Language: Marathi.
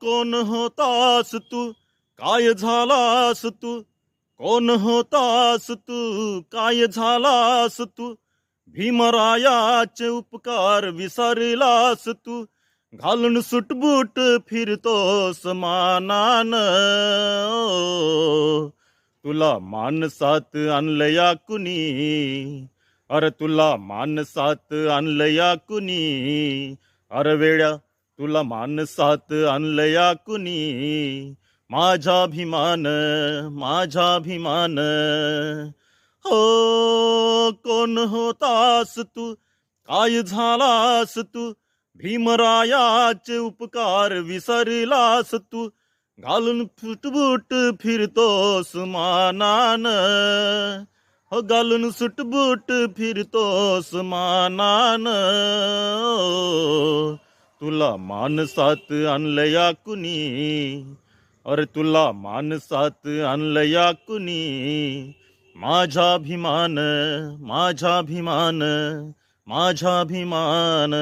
कोण होतास तू? काय झालास तू? कोण होतास तू? काय झालास तू? भीमरायाचे उपकार विसरलास तू? घालून सुटबूट फिरतोस मानान. तुला मानसात आणलया कुणी? अरे तुला मानसात आणलया कुणी? अरे वेड्या तुला मानसात आणलया कुणी? माझाभिमान अभिमान अभिमान. हो कोण होतास तू? काय झालास तू? भीमरायाचे उपकार विसरलास तू? घालून फुटबूट फिरतोस मानान. हो घालून सुटबूट फिरतोस मानान. तुला मानसात आणलया कुणी? अरे तुला मानसात आणलया कुणी? माझा अभिमान माझा अभिमान माझा अभिमान.